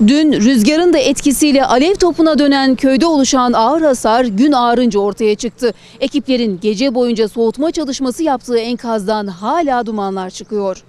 Dün rüzgarın da etkisiyle alev topuna dönen köyde oluşan ağır hasar gün ağarınca ortaya çıktı. Ekiplerin gece boyunca soğutma çalışması yaptığı enkazdan hala dumanlar çıkıyor.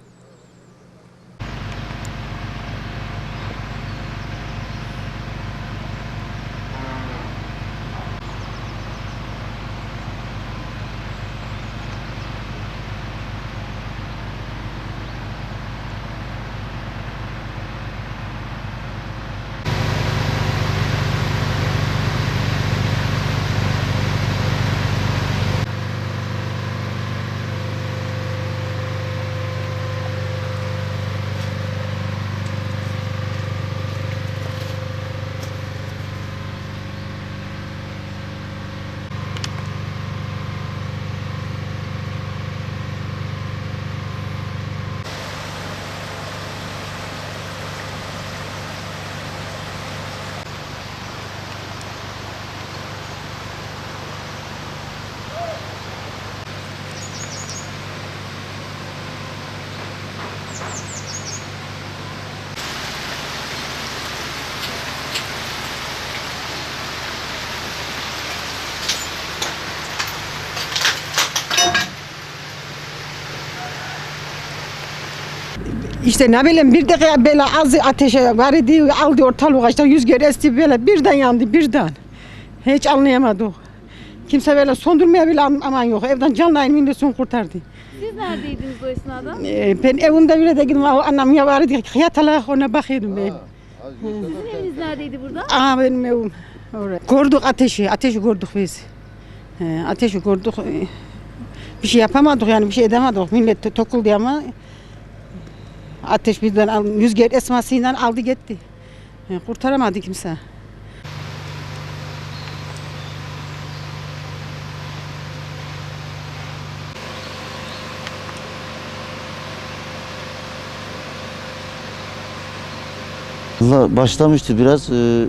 İşte ne bileyim bir dakika böyle az ateşe var idi aldı ortalığı işte rüzgar esti böyle birden yandı birden. Hiç anlayamadık. Kimse böyle sondurmaya bile am- aman yok. Evden canlı elinde son kurtardı. Siz neredeydiniz o esnada? Ee, ben evimde bile de gittim. Annem ya vardı yatalak ona bakıyordum ben. Sizin eviniz neredeydi burada? Aa benim evim. Oraya. Gördük ateşi. Ateşi gördük biz. He, ateşi gördük. Ee, Bir şey yapamadık yani bir şey edemedik. Millet tokuldu ama ateş bizden al- rüzgar esmasıyla aldı gitti. Kurtaramadı kimse. Valla başlamıştı biraz e,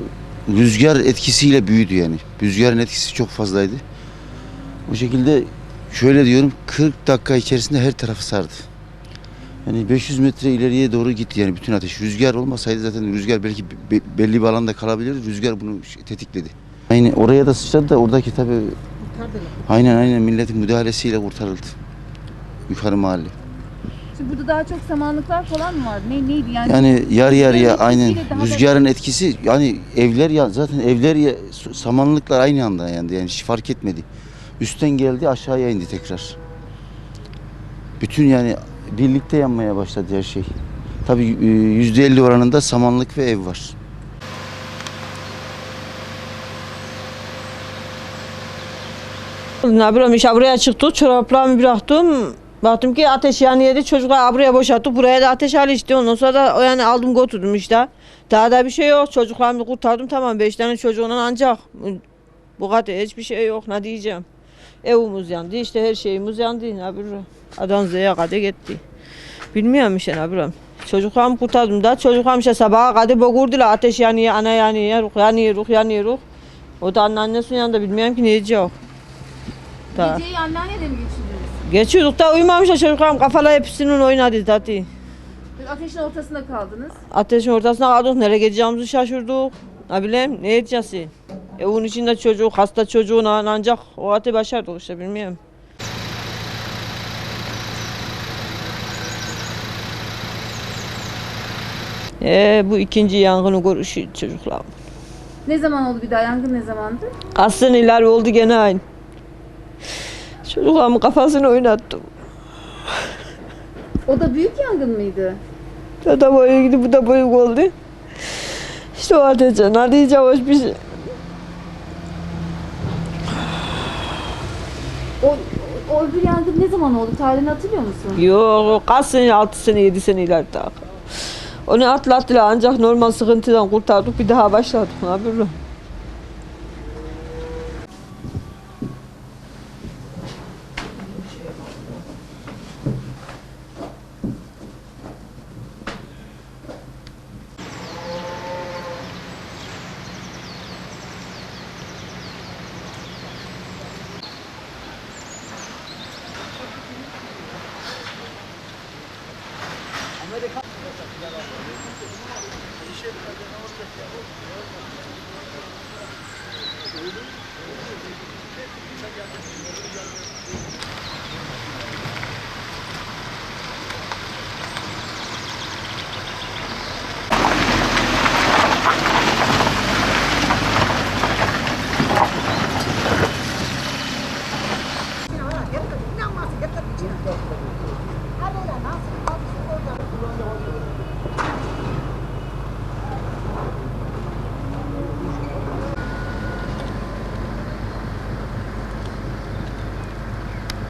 rüzgar etkisiyle büyüdü yani. Rüzgarın etkisi çok fazlaydı. Bu şekilde şöyle diyorum 40 dakika içerisinde her tarafı sardı. Yani 500 metre ileriye doğru gitti yani bütün ateş. Rüzgar olmasaydı zaten rüzgar belki be- belli bir alanda kalabilir. Rüzgar bunu şey- tetikledi. Aynı oraya da sıçradı da oradaki tabii aynen aynen milletin müdahalesiyle kurtarıldı. Yukarı mahalle. Şimdi burada daha çok samanlıklar falan mı vardı? Ne, neydi yani? Yani yarı yarıya Rüzgarın aynen daha da- rüzgarın etkisi yani evler ya zaten evler ya samanlıklar aynı anda yandı yani hiç fark etmedi. Üstten geldi aşağıya indi tekrar. Bütün yani birlikte yanmaya başladı her şey. Tabii e, yüzde elli oranında samanlık ve ev var. Ne bileyim işte buraya çıktık çoraplarımı bıraktım. Baktım ki ateş yanıyordu çocuklar buraya boşalttık buraya da ateş hali işte ondan sonra da yani aldım götürdüm işte. Daha da bir şey yok çocuklarımı kurtardım tamam beş tane çocuğuna ancak bu kadar hiçbir şey yok ne diyeceğim. Evimiz yandı işte her şeyimiz yandı ne bileyim. Adan Z'ye kadar gitti. Bilmiyorum işte ne bileyim. Çocuklarımı kurtardım da çocuklarım işte sabaha kadar boğurdular ateş yanıyor ana yanıyor ruh yanıyor ruh yanıyor ruh. O da anneannesinin yanında bilmiyorum ki ne diyecek. Da. Geceyi anneannede mi geçirdiniz? Geçiyorduk da uyumamışlar çocuklarım kafalar hepsinin oynadı zaten. Ateşin ortasında kaldınız. Ateşin ortasına kaldık nereye gideceğimizi şaşırdık. Ne bileyim ne edeceğiz? Evin içinde çocuk hasta çocuğuna ancak o ateşi başardık işte bilmiyorum. Ee, bu ikinci yangını görüşü çocuklar. Ne zaman oldu bir daha? Yangın ne zamandı? Aslında iler oldu gene aynı. Çocuklarımın kafasını oynattım. O da büyük yangın mıydı? O da böyle gidip bu da büyük oldu. İşte o ateşe diyeceğim hoş bir şey. O, o öbür yangın ne zaman oldu? Tarihini hatırlıyor musun? Yok kaç sene, altı sene, yedi sene ileride. Onu atlattılar ancak normal sıkıntıdan kurtardık bir daha başladık. Ne yapalım? Amerika